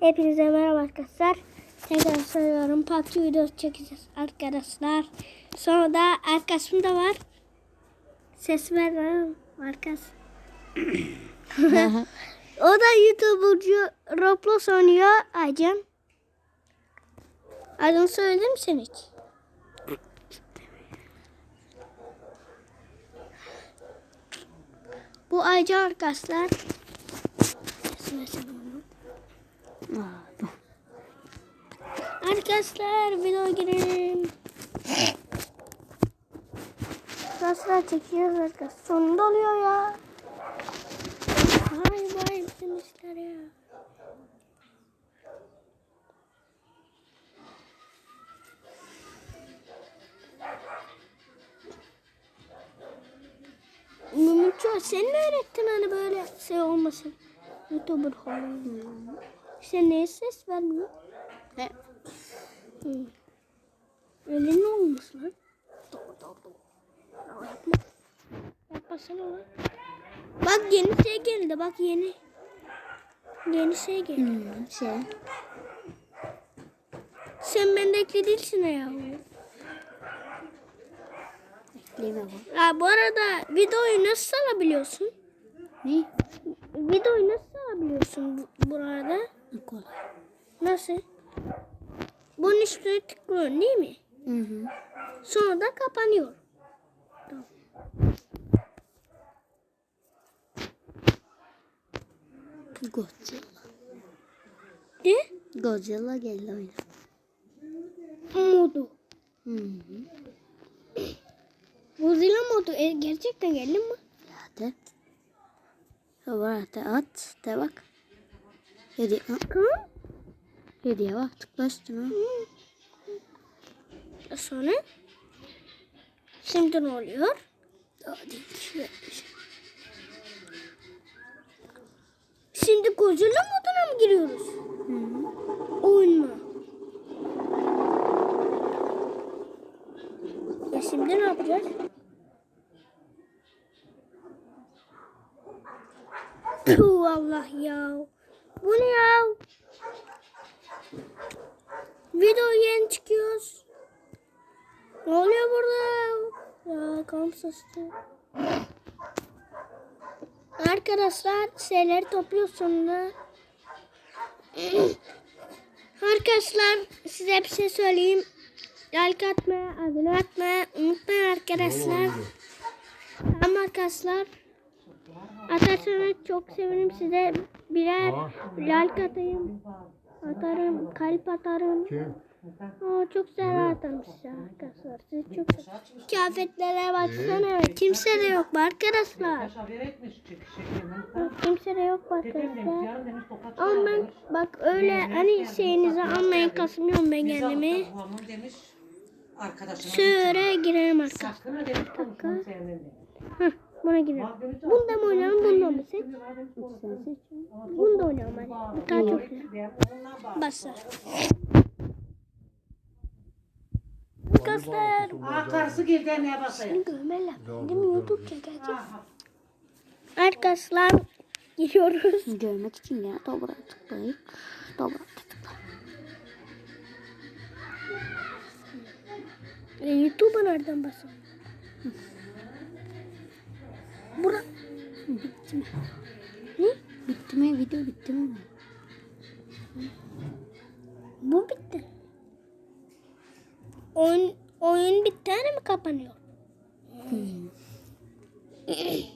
Hepinize merhaba arkadaşlar. Tekrar söylüyorum. PUBG videosu çekeceğiz arkadaşlar. Sonra da arkadaşım da var. Ses ver lan arkadaş. o da YouTuber'cu Roblox oynuyor. Aycan. Adını söyledim mi sen hiç? Bu Aycan arkadaşlar. Ses versene bunu. Arkadaşlar video girelim. Arkadaşlar çekiyoruz arkadaşlar. Sonunda oluyor ya. Vay vay bütün işler ya. Mümkün sen mi öğrettin hani böyle şey olmasın? Youtuber falan. Sen neye ses vermiyor? Ne? Hı. Öyle ne olmuş lan? Doğru doğru doğru. Ya Yapma. Yapmasana lan. Bak yeni şey geldi bak yeni. Yeni şey geldi. Hmm, şey. Sen bende ekli değilsin ya. Ekleme bu. Bu arada videoyu nasıl alabiliyorsun? Ne? Videoyu nasıl alabiliyorsun bu, burada? Kolay. Nasıl? Bunun üstüne tıklıyorsun değil mi? Hı hı. Sonra da kapanıyor. Tamam. Godzilla. De? Godzilla geldi oyuna. Modu. Hı hı. Godzilla modu e, gerçekten geldi mi? Hadi. Hadi at. De bak. Hediye. Ha, Hı? Hediye bak. Tıkla üstüne. Sonra? Şimdi ne oluyor? Şimdi Godzilla moduna mı giriyoruz? Hı. Oyun mu? Ya şimdi ne yapacağız? Puh Allah ya. Bu ne ya? Video yeni çıkıyoruz. Ne oluyor burada? Ya kamsızdı. Arkadaşlar şeyleri topluyor sonunda. Arkadaşlar size bir şey söyleyeyim. Like atmayı, abone atmayı unutmayın arkadaşlar. Tamam arkadaşlar. Atarsanız çok sevinirim size birer like atayım. Atarım, kalp atarım. Aa, çok güzel atarım size arkadaşlar. Siz çok Kıyafetlere baksana. Kimse de yok bu arkadaşlar. Kimse de yok demiş arkadaşlar. Ama ben bak öyle hani şeyinizi almayın kasmıyorum ben kendimi. Babamın demiş arkadaşına. Şöyle girelim arkadaşlar. Sakın ha buna girelim. Bunda mı oynayalım bunda mı seç? Bunda oynayalım hadi. Bu daha çok güzel. Basar. Arkadaşlar. Girdi neye basayım? Görmeler. Değil mi YouTube çekeceğiz. Arkadaşlar giriyoruz. Görmek için ya. Dobra tıklayıp. Dobra tıkla. E, YouTube'a nereden basın? Bura. Bitti mi? Ne? Bitti mi? Video bitti mi? Bu bitti. Oyun, oyun bitti hani mi kapanıyor? Hmm.